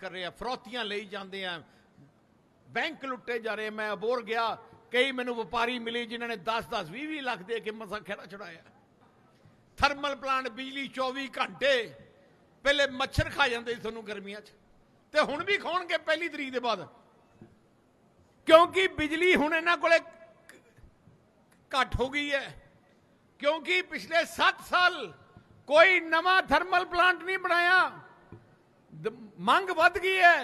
ਕਰ ਰਹੇ ਆ, ਫਰੋਤੀਆਂ ਲਈ ਜਾਂਦੇ ਆ। ਬੈਂਕ ਲੁੱਟੇ ਜਾ ਰਹੇ ਮੈਂ ਅਬੋਰ ਗਿਆ, ਕਈ ਮੈਨੂੰ ਵਪਾਰੀ ਮਿਲੇ ਜਿਨ੍ਹਾਂ ਨੇ 10 10 20 20 ਲੱਖ ਦੇ ਕੇ ਮਸਾ ਖੇੜਾ ਛੁਡਾਇਆ ਥਰਮਲ ਪਲਾਂਟ, ਬਿਜਲੀ 24 ਘੰਟੇ, ਪਹਿਲੇ ਮੱਛਰ ਖਾ ਜਾਂਦੇ ਸੀ ਤੁਹਾਨੂੰ ਗਰਮੀਆਂ 'ਚ। ਤੇ ਹੁਣ ਵੀ ਖਾਣਗੇ ਪਹਿਲੀ ਤਰੀਕ ਦੇ ਬਾਅਦ। ਕਿਉਂਕਿ ਬਿਜਲੀ ਹੁਣ ਇਹਨਾਂ ਕੋਲੇ ਘੱਟ ਹੋ ਗਈ ਹੈ। ਕਿਉਂਕਿ ਪਿਛਲੇ 7 ਸਾਲ ਕੋਈ ਨਵਾਂ ਥਰਮਲ ਪਲਾਂਟ ਨਹੀਂ ਬਣਾਇਆ। ਮੰਗ ਵੱਧ ਗਈ ਹੈ।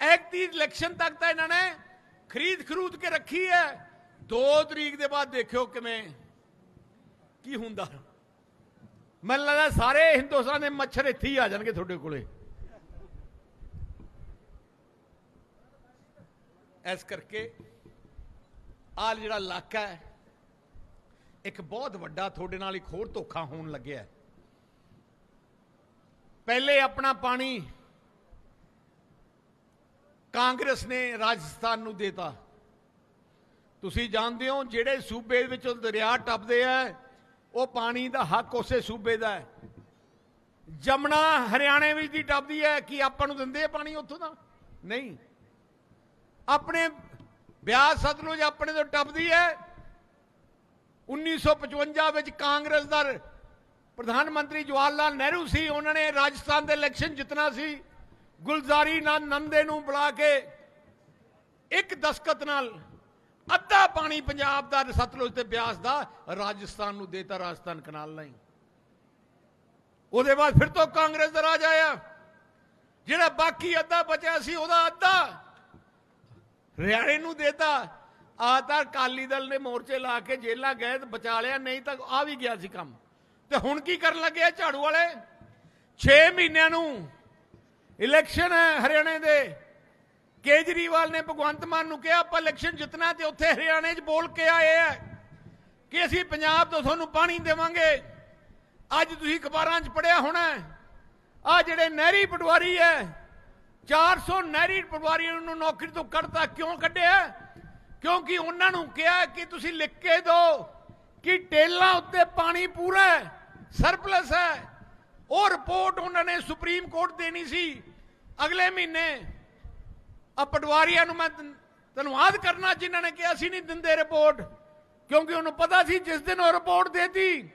ਐਕਤੀ ਇਲੈਕਸ਼ਨ ਤੱਕ ਤਾਂ ਇਹਨਾਂ ਨੇ ਖਰੀਦ ਖਰੂਦ ਕੇ ਰੱਖੀ ਹੈ। 2 ਤਰੀਕ ਦੇ ਬਾਅਦ ਦੇਖਿਓ ਕਿਵੇਂ, ਕੀ ਹੁੰਦਾ। ਮੈਨੂੰ ਲੱਗਦਾ ਸਾਰੇ ਹਿੰਦੁਸਤਾਨ ਦੇ ਮੱਛਰ ਇੱਥੇ ਹੀ ਆ ਜਾਣਗੇ ਤੁਹਾਡੇ ਕੋਲੇ। ਇਸ ਕਰਕੇ ਆਹ ਜਿਹੜਾ ਇਲਾਕਾ ਹੈ, ਇੱਕ ਬਹੁਤ ਵੱਡਾ, ਤੁਹਾਡੇ ਨਾਲ ਇੱਕ ਹੋਰ ਧੋਖਾ ਹੋਣ ਲੱਗਿਆ ਹੈ। ਪਹਿਲੇ ਆਪਣਾ ਪਾਣੀ ਕਾਂਗਰਸ ਨੇ ਰਾਜਸਥਾਨ ਨੂੰ ਦੇਤਾ। ਤੁਸੀਂ ਜਾਣਦੇ ਹੋ ਜਿਹੜੇ ਸੂਬੇ ਵਿੱਚ ਦਰਿਆ ਟੱਪਦੇ ਆ, ਉਹ ਪਾਣੀ ਦਾ ਹੱਕ ਉਸੇ ਸੂਬੇ ਦਾ ਹੈ। ਜਮਨਾ ਹਰਿਆਣੇ ਵਿੱਚ ਦੀ ਟੱਪਦੀ ਹੈ ਕਿ ਆਪਾਂ ਨੂੰ ਦਿੰਦੇ ਆ ਪਾਣੀ ਉੱਥੋਂ ਦਾ? ਨਹੀਂ। ਆਪਣੇ ਬਿਆਸ ਸਤਲੁਜ ਆਪਣੇ ਤੋਂ ਟੱਪਦੀ ਹੈ। 1955 ਵਿੱਚ ਕਾਂਗਰਸ ਦਾ ਪ੍ਰਧਾਨ ਮੰਤਰੀ ਜਵਾਹਰ ਲਾਲ ਨਹਿਰੂ ਸੀ, ਉਹਨਾਂ ਨੇ ਰਾਜਸਥਾਨ ਦੇ ਇਲੈਕਸ਼ਨ ਜਿੱਤਣਾ ਸੀ। ਗੁਲਜ਼ਾਰੀ ਨਾਲ ਨੰਦੇ ਨੂੰ ਬੁਲਾ ਕੇ ਇੱਕ ਦਸਕਤ ਨਾਲ ਅੱਧਾ ਪਾਣੀ ਪੰਜਾਬ ਦਾ ਸਤਲੁਜ ਤੇ ਬਿਆਸ ਦਾ ਰਾਜਸਥਾਨ ਨੂੰ ਦੇਤਾ ਰਾਜਸਥਾਨ ਕਨਾਲ ਨਹੀਂ ਉਹਦੇ ਬਾਅਦ ਫਿਰ ਤੋਂ ਕਾਂਗਰਸ ਦਾ ਰਾਜ ਆਇਆ। ਜਿਹੜਾ ਬਾਕੀ ਅੱਧਾ ਬਚਿਆ ਸੀ, ਉਹਦਾ ਅੱਧਾ ਹਰਿਆਣੇ ਨੂੰ ਦੇਤਾ। ਆ ਤਾਂ ਅਕਾਲੀ ਦਲ ਨੇ ਮੋਰਚੇ ਲਾ ਕੇ ਜੇਲਾਂ ਗਏ ਬਚਾ ਲਿਆ, ਨਹੀਂ ਤਾਂ ਆ ਵੀ ਗਿਆ ਸੀ ਕੰਮ। ਤੇ ਹੁਣ ਕੀ ਕਰਨ ਲੱਗੇ ਆ ਝਾੜੂ ਵਾਲੇ? 6 ਮਹੀਨਿਆਂ ਨੂੰ ਇਲੈਕਸ਼ਨ ਹੈ ਹਰਿਆਣੇ ਦੇ। ਕੇਜਰੀਵਾਲ ਨੇ ਭਗਵੰਤ ਮਾਨ ਨੂੰ ਕਿਹਾ, ਆਪਾਂ ਇਲੈਕਸ਼ਨ ਜਿੱਤਣਾ ਤੇ ਉੱਥੇ ਹਰਿਆਣੇ 'ਚ ਬੋਲ ਕੇ ਆਏ ਆ ਕਿ ਅਸੀਂ ਪੰਜਾਬ ਤੋਂ ਤੁਹਾਨੂੰ ਪਾਣੀ ਦੇਵਾਂਗੇ। ਅੱਜ ਤੁਸੀਂ ਅਖਬਾਰਾਂ 'ਚ ਪੜਿਆ ਹੋਣਾ ਆ ਜਿਹੜੇ ਨਹਿਰੀ ਪਟਵਾਰੀ ਹੈ 400 ਨਹਿਰੀ ਪਟਵਾਰੀਆਂ ਨੂੰ ਨੌਕਰੀ ਤੋਂ ਕੱਢਤਾ ਕਿਉਂ ਕੱਢਿਆ? ਕਿਉਂਕਿ ਉਹਨਾਂ ਨੂੰ ਕਿਹਾ ਕਿ ਤੁਸੀਂ ਲਿਖ ਕੇ ਦਿਓ ਕਿ ਟੇਲਾਂ ਉੱਤੇ ਪਾਣੀ ਪੂਰਾ ਹੈ। ਸਰਪਲਸ ਹੈ। ਉਹ ਰਿਪੋਰਟ ਉਹਨਾਂ ਨੇ ਸੁਪਰੀਮ ਕੋਰਟ ਦੇਣੀ ਸੀ ਅਗਲੇ ਮਹੀਨੇ। ਆ ਪਟਵਾਰੀਆਂ ਨੂੰ ਮੈਂ ਧੰਨਵਾਦ ਕਰਨਾ ਜਿਨ੍ਹਾਂ ਨੇ ਕਿਹਾ ਸੀ ਨਹੀਂ ਦਿੰਦੇ ਰਿਪੋਰਟ ਕਿਉਂਕਿ ਉਹਨੂੰ ਪਤਾ ਸੀ ਜਿਸ ਦਿਨ ਉਹ ਰਿਪੋਰਟ ਦੇਤੀ।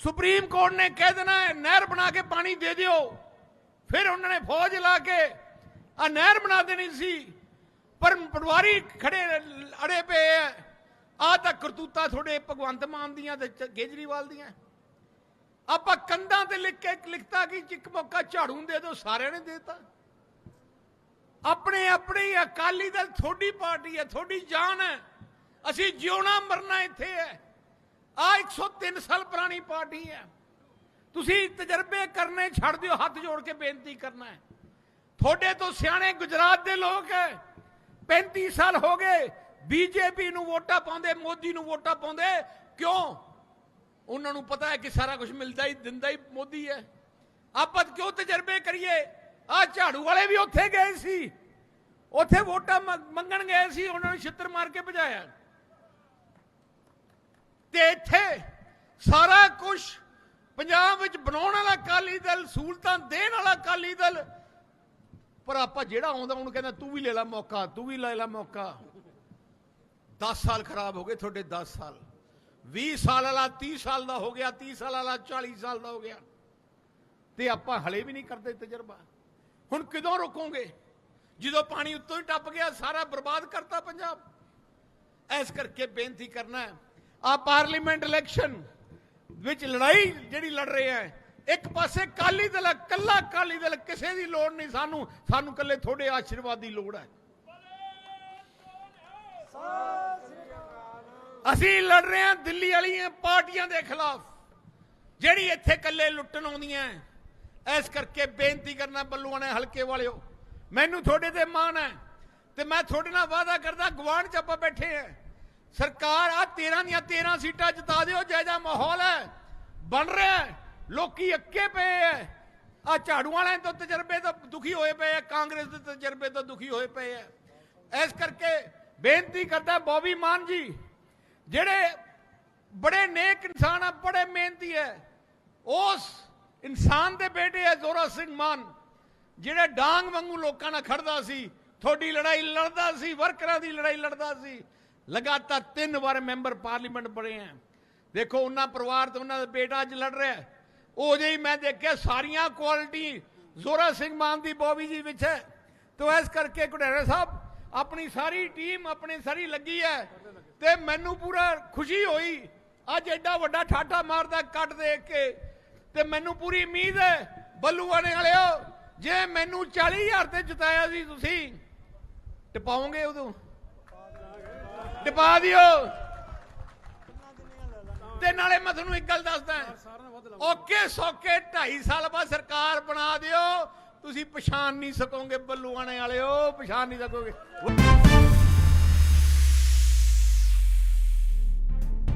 ਸੁਪਰੀਮ ਕੋਰਟ ਨੇ ਕਹਿ ਦੇਣਾ ਨਹਿਰ ਬਣਾ ਕੇ ਪਾਣੀ ਦੇ ਦਿਓ। ਫਿਰ ਉਹਨਾਂ ਨੇ ਫੌਜ ਲਾ ਕੇ ਆ ਨਹਿਰ ਬਣਾ ਦੇਣੀ ਸੀ। ਪਰ ਪਟਵਾਰੀ ਖੜੇ ਅੜੇ ਪਏ ਆ ਆ ਤਾਂ ਕਰਤੂਤਾ ਤੁਹਾਡੇ ਭਗਵੰਤ ਮਾਨ ਦੀਆਂ ਤੇ ਕੇਜਰੀਵਾਲ ਦੀਆਂ। ਆਪਾਂ ਕੰਧਾਂ ਤੇ ਲਿਖ ਕੇ ਲਿਖਤਾ ਕਿ ਇੱਕ ਮੌਕਾ ਝਾੜੂ ਦੇ ਦਿਓ, ਸਾਰਿਆਂ ਨੇ ਦੇਤਾ। ਆਪਣੇ ਆਪਣੇ ਹੀ ਅਕਾਲੀ ਦਲ ਥੋੜੀ ਪਾਰਟੀ ਹੈ ਥੋੜੀ ਜਾਨ ਹੈ। ਅਸੀਂ ਜਿਉਣਾ ਮਰਨਾ ਇੱਥੇ ਹੈ। ਆ 103 ਸਾਲ ਪੁਰਾਣੀ ਪਾਰਟੀ ਹੈ। ਤੁਸੀਂ ਤਜਰਬੇ ਕਰਨੇ ਛੱਡ ਦਿਓ, ਹੱਥ ਜੋੜ ਕੇ ਬੇਨਤੀ ਕਰਨਾ ਹੈ। ਤੁਹਾਡੇ ਤੋਂ ਸਿਆਣੇ ਗੁਜਰਾਤ ਦੇ ਲੋਕ ਹੈ। 35 ਸਾਲ ਹੋ ਗਏ, ਬੀਜੇਪੀ ਨੂੰ ਵੋਟਾਂ ਪਾਉਂਦੇ, ਮੋਦੀ ਨੂੰ ਵੋਟਾਂ ਪਾਉਂਦੇ। ਕਿਉਂ? ਉਹਨਾਂ ਨੂੰ ਪਤਾ ਹੈ ਕਿ ਸਾਰਾ ਕੁਝ ਮਿਲਦਾ ਹੀ, ਦਿੰਦਾ ਹੀ ਮੋਦੀ ਹੈ। ਆਪਾਂ ਕਿਉਂ ਤਜਰਬੇ ਕਰੀਏ? ਆ ਝਾੜੂ ਵਾਲੇ ਵੀ ਉੱਥੇ ਗਏ ਸੀ। ਉੱਥੇ ਵੋਟਾਂ ਮੰਗਣ ਗਏ ਸੀ, ਉਹਨਾਂ ਨੂੰ ਛਿੱਤਰ ਮਾਰ ਕੇ ਭਜਾਇਆ। ਤੇ ਇੱਥੇ ਸਾਰਾ ਕੁਝ ਪੰਜਾਬ ਵਿੱਚ ਬਣਾਉਣ ਵਾਲਾ ਅਕਾਲੀ ਦਲ, ਸਹੂਲਤਾਂ ਦੇਣ ਵਾਲਾ ਅਕਾਲੀ ਦਲ। ਪਰ ਆਪਾਂ ਜਿਹੜਾ ਆਉਂਦਾ, ਉਹਨੂੰ ਕਹਿੰਦਾ, ਤੂੰ ਵੀ ਲੈ ਲੈ ਮੌਕਾ, ਤੂੰ ਵੀ ਲੈ ਲੈ ਮੌਕਾ। 10 ਸਾਲ ਖਰਾਬ ਹੋ ਗਏ ਤੁਹਾਡੇ 10 ਸਾਲ। 20 ਸਾਲ ਵਾਲਾ 30 ਸਾਲ ਦਾ ਹੋ ਗਿਆ 30 ਸਾਲ ਵਾਲਾ 40 ਸਾਲ ਦਾ ਹੋ ਗਿਆ। ਤੇ ਆਪਾਂ ਹਲੇ ਵੀ ਨਹੀਂ ਕਰਦੇ ਤਜਰਬਾ। ਹੁਣ ਕਦੋਂ ਰੁਕੋਗੇ? ਜਦੋਂ ਪਾਣੀ ਉੱਤੋਂ ਹੀ ਟੱਪ ਗਿਆ ਸਾਰਾ ਬਰਬਾਦ ਕਰਤਾ ਪੰਜਾਬ। ਐਸ ਕਰਕੇ ਬੇਨਤੀ ਕਰਨਾ ਹੈ ਆ ਪਾਰਲੀਮੈਂਟ ਇਲੈਕਸ਼ਨ ਵਿੱਚ ਲੜਾਈ ਜਿਹੜੀ ਲੜ ਰਹੇ ਆ ਇੱਕ ਪਾਸੇ ਕਾਲੀ ਦਲ ਹੈ, ਕੱਲਾ ਕਾਲੀ ਦਲ ਕਿਸੇ ਦੀ ਲੋੜ ਨਹੀਂ ਸਾਨੂੰ ਸਾਨੂੰ ਕੱਲੇ ਤੁਹਾਡੇ ਆਸ਼ੀਰਵਾਦ ਦੀ ਲੋੜ ਹੈ। ਅਸੀਂ ਲੜ ਰਹੇ ਹਾਂ ਦਿੱਲੀ ਵਾਲੀਆਂ ਪਾਰਟੀਆਂ ਦੇ ਖਿਲਾਫ। ਜਿਹੜੀ ਇੱਥੇ ਕੱਲੇ ਲੁੱਟਣ ਆਉਂਦੀਆਂ ਐਸ ਕਰਕੇ ਬੇਨਤੀ ਕਰਨਾ ਬੱਲੂਆਣੇ ਹਲਕੇ ਵਾਲਿਓ, ਮੈਨੂੰ ਤੁਹਾਡੇ ਤੇ ਮਾਣ ਹੈ ਤੇ ਮੈਂ ਤੁਹਾਡੇ ਨਾਲ ਵਾਅਦਾ ਕਰਦਾ ਗਵਾਂਢ ਚ ਆਪਾਂ ਬੈਠੇ ਆ ਸਰਕਾਰ ਆ 13 ਦੀਆਂ 13 ਸੀਟਾਂ ਜਿਤਾ ਦਿਓ ਜੈਜਾ ਮਾਹੌਲ ਹੈ ਬਣ ਰਿਹਾ ਲੋਕੀ ਅੱਕੇ ਪਏ ਐ। ਆ ਝਾੜੂ ਵਾਲਿਆਂ ਤੋਂ ਤਜਰਬੇ ਤੋਂ ਦੁਖੀ ਹੋਏ ਪਏ ਆ ਕਾਂਗਰਸ ਦੇ ਤਜਰਬੇ ਤੋਂ ਦੁਖੀ ਹੋਏ ਪਏ ਆ ਇਸ ਕਰਕੇ ਬੇਨਤੀ ਕਰਦਾ ਬੋਬੀ ਮਾਨ ਜੀ ਜਿਹੜੇ ਬੜੇ ਨੇਕ ਇਨਸਾਨ ਆ, ਬੜੇ ਮਿਹਨਤੀ ਹੈ ਉਸ ਇਨਸਾਨ ਦੇ ਬੇਟੇ ਹੈ ਜ਼ੋਰਾ ਸਿੰਘ ਮਾਨ, ਜਿਹੜੇ ਡਾਂਗ ਵਾਂਗੂ ਲੋਕਾਂ ਨਾਲ ਖੜਦਾ ਸੀ, ਤੁਹਾਡੀ ਲੜਾਈ ਲੜਦਾ ਸੀ, ਵਰਕਰਾਂ ਦੀ ਲੜਾਈ ਲੜਦਾ ਸੀ, ਲਗਾਤਾਰ ਤਿੰਨ ਵਾਰ ਮੈਂਬਰ ਪਾਰਲੀਮੈਂਟ ਬਣੇ ਆ ਦੇਖੋ, ਉਹਨਾਂ ਪਰਿਵਾਰ ਤੇ ਉਹਨਾਂ ਦਾ ਬੇਟਾ ਅੱਜ ਲੜ ਰਿਹਾ ਉਹ ਜਿਹੀ ਮੈਂ ਦੇਖਿਆ, ਸਾਰੀਆਂ ਕੁਆਲਿਟੀ ਜ਼ੋਰਾ ਸਿੰਘ ਮਾਨ ਦੀ ਬੋਬੀ ਜੀ ਵਿੱਚ ਹੈ ਤੋ ਇਸ ਕਰਕੇ ਕੁਡੇਰਾ ਸਾਹਿਬ ਆਪਣੀ ਸਾਰੀ ਟੀਮ, ਆਪਣੀ ਸਾਰੀ ਲੱਗੀ ਹੈ ਤੇ ਮੈਨੂੰ ਪੂਰਾ ਖੁਸ਼ੀ ਹੋਈ। ਅੱਜ ਐਡਾ ਵੱਡਾ ਠਾਠਾ ਮਾਰਦਾ ਕੱਟ ਦੇਖ ਕੇ ਤੇ ਮੈਨੂੰ ਪੂਰੀ ਉਮੀਦ ਹੈ ਬੱਲੂਆਣੇ ਵਾਲਿਓ, ਜੇ ਮੈਨੂੰ 40000 ਤੇ ਜਿਤਾਇਆ ਸੀ ਤੁਸੀਂ ਟਪਾਉਂਗੇ ਉਦੋਂ? ਟਪਾ ਦਿਓ। ਤੇ ਨਾਲੇ ਮੈਂ ਤੁਹਾਨੂੰ ਇੱਕ ਗੱਲ ਦੱਸਦਾ। ਓਕੇ ਸੋਕੇ 2.5 ਸਾਲ ਬਾਅਦ ਸਰਕਾਰ ਬਣਾ ਦਿਓ। ਤੁਸੀਂ ਪਛਾਣ ਨਹੀਂ ਸਕੋਗੇ ਬੱਲੂਆਣੇ ਵਾਲਿਓ ਪਛਾਣ ਨਹੀਂ ਸਕੋਗੇ।